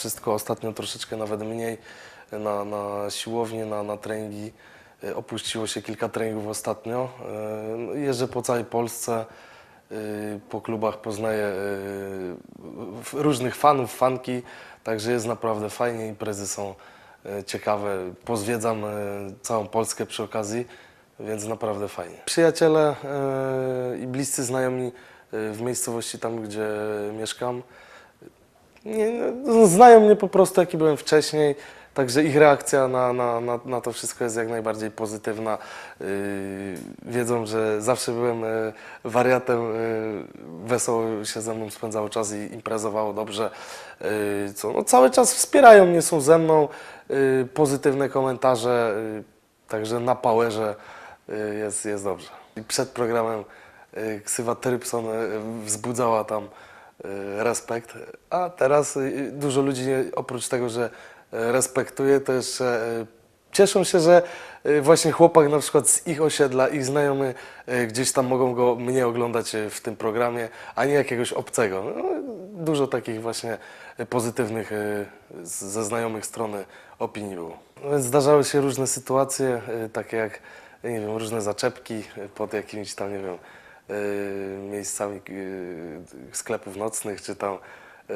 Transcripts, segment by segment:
wszystko. Ostatnio troszeczkę nawet mniej na, na siłownię, na, na treningi. E, Opuściło się kilka treningów ostatnio. E, no Jeżdżę po całej Polsce. e, Po klubach poznaję różnych fanów, fanki, także jest naprawdę fajnie, imprezy są ciekawe. Pozwiedzam całą Polskę przy okazji, więc naprawdę fajnie. Przyjaciele i bliscy znajomi w miejscowości tam, gdzie mieszkam, nie, no, znają mnie po prostu, jaki byłem wcześniej, także ich reakcja na, na, na, na to wszystko jest jak najbardziej pozytywna. Yy, wiedzą, że zawsze byłem yy, wariatem, yy, wesoło się ze mną spędzało czas i imprezowało dobrze. Yy, co, no, cały czas wspierają mnie, są ze mną, yy, pozytywne komentarze, yy, także na powerze yy, jest, jest dobrze. I przed programem yy, ksywa Trypson yy, wzbudzała tam respekt, a teraz y, dużo ludzi oprócz tego, że y, respektuje, to jeszcze y, cieszą się, że właśnie chłopak na przykład z ich osiedla, ich znajomy gdzieś tam mogą go mnie oglądać w tym programie, a nie jakiegoś obcego. No, dużo takich właśnie pozytywnych ze znajomych strony opinii było. No zdarzały się różne sytuacje, takie jak nie wiem, różne zaczepki pod jakimiś tam, nie wiem, miejscami y, sklepów nocnych, czy tam y,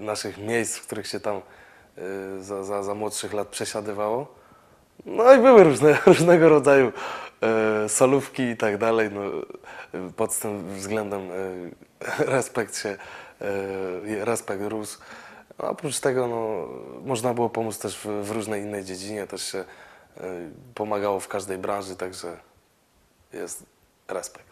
naszych miejsc, w których się tam y, za, za, za młodszych lat przesiadywało. No i były różne, różnego rodzaju y, solówki i tak dalej. No, y, pod tym względem y, respekt się, y, respekt rósł. A oprócz tego no, można było pomóc też w, w różnej innej dziedzinie, też się y, pomagało w każdej branży, także jest Респект.